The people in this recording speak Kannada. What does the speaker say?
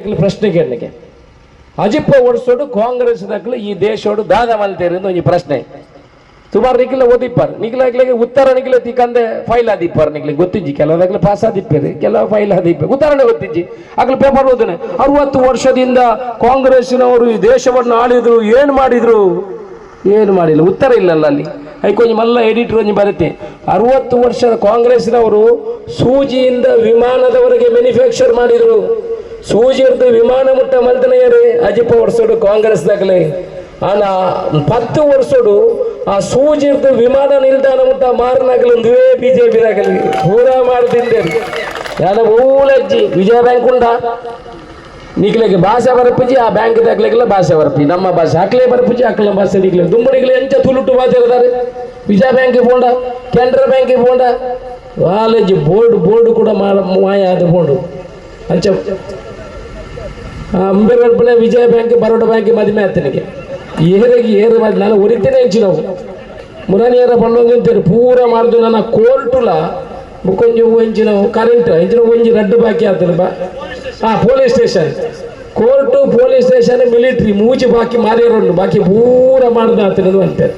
ಪ್ರಶ್ನೆ ಕೇಳಲಿಕ್ಕೆ ಅಜಿಪ್ಪ ಓಡಿಸೋಡು ಕಾಂಗ್ರೆಸ್ ದಾಖಲು ಈ ದೇಶೋಡು ದಾದ ಮಲ್ತೇರಿ ಒಂದು ಪ್ರಶ್ನೆ. ಸುಮಾರು ನಿಖಿಲ ಓದಿಪ್ಪಾರ. ನಿಖಿಲಾಗ್ಲಿಗೆ ಉತ್ತರ ನಿಖಿಲ ತಿಕ್ಕಂದೆ ಫೈಲ್ ಆದಿಪ್ಪಾರ ನಿಖಿಲಿ. ಗೊತ್ತಿಜ್ಜಿ, ಕೆಲವದಾಗ್ಲಿ ಪಾಸ್ ಆದಿಪ್ಪೇರಿ, ಕೆಲವು ಫೈಲ್ ಆದಿಪ್ಪೆ ಉತ್ತರಣೆ ಗೊತ್ತಿಜ್ಜಿ. ಆಗ್ಲಿ ಪೇಪರ್ ಓದನೆ. ಅರವತ್ತು ವರ್ಷದಿಂದ ಕಾಂಗ್ರೆಸ್ನವರು ಈ ದೇಶವನ್ನು ಆಳಿದ್ರು, ಏನು ಮಾಡಿದ್ರು? ಏನು ಮಾಡಿಲ್ಲ. ಉತ್ತರ ಇಲ್ಲಲ್ಲ ಅಲ್ಲಿ. ಐಕೊಂಜಿ ಮಲ್ಲ ಎಡಿಟರ್ ಒಂಜಿ ಬರುತ್ತೆ. ಅರವತ್ತು ವರ್ಷದ ಕಾಂಗ್ರೆಸ್ನವರು ಸೂಜಿಯಿಂದ ವಿಮಾನದವರೆಗೆ ಮ್ಯಾನುಫ್ಯಾಕ್ಚರ್ ಮಾಡಿದ್ರು. ಇರ್ದು ವಿಮಾನ ಮುಟ್ಟ ಮಲ್ತನೆಯರೇ ಅಜಿಪ ವರ್ಷೋಡು ಕಾಂಗ್ರೆಸ್ ದಾಖಲೆ. ಆನ ಪತ್ತು ವರ್ಷೋಡು ಆ ಸೂಜಿರ್ದು ವಿಮಾನ ನಿಲ್ದಾಣ ಮುಟ್ಟ ಮಾರನಾಗಲಿ, ಒಂದುವೇ ಬಿಜೆಪಿ ದಾಖಲೆ. ಪೂರ ಮಾಡ್ತಿದ್ದೆ ಯಾನ ಊಲಜ್ಜಿ, ವಿಜಯ ಬ್ಯಾಂಕ್ ಉಂಡ ನಿಕ್ಲೆಗೆ ಭಾಷೆ ಬರಪುಜಿ, ಆ ಬ್ಯಾಂಕ್ ದಾಖಲೆಗೆಲ್ಲ ಭಾಷೆ ಬರಪಿ ನಮ್ಮ ಭಾಷೆ ಹಾಕ್ಲೇ ಬರಪಿಜಿ, ಹಾಕ್ಲ ಭಾಷೆ ನಿಕ್ಲೆ ದುಂಬಡಿಗಳು ಎಂಚ ಭಾಷೆ ಇರ್ತಾರೆ ವಿಜಯ ಬ್ಯಾಂಕಿಗೆ ಬೋಂಡ ಕೆನರಾ ಬ್ಯಾಂಕಿಗೆ ಬೋಂಡ ಕಾಲೇಜ್ ಬೋರ್ಡ್ ಬೋರ್ಡ್ ಕೂಡ ಮಾಯ ಆದ ಬೋರ್ಡು. ಅಂಚ ಅಂಬೇಡ್ಕರ್ ವಿಜಯ ಬ್ಯಾಂಕ್, ಬರೋಡ ಬ್ಯಾಂಕ್ ಮದುವೆ ಆತನಿಗೆ. ಏರಿಗೆ ಏರು ಮಾಡಿ ನಾನು ಒರಿತೇನೆ ಹೆಂಚಿ ನಾವು ಬಂಡೋಂಗ್ ಅಂತೇಳಿ ಪೂರ ಮಾಡಿದ್ರು ನನ್ನ ಕೋರ್ಟುಲ. ಮುಕ್ಕೊಂಜಿ ನಾವು ಕರೆಂಟ್ ಇಂಚಿನ ಒಂಜಿ ರಡ್ಡು ಬಾಕಿ ಆತನ ಬಾ. ಹಾ police station court police station military ಮೂಜಿ ಬಾಕಿ ಮಾರಿಯರೊಂಡು ಬಾಕಿ ಪೂರ ಮಾಡ್ದು ಆತನದು ಅಂತಾರೆ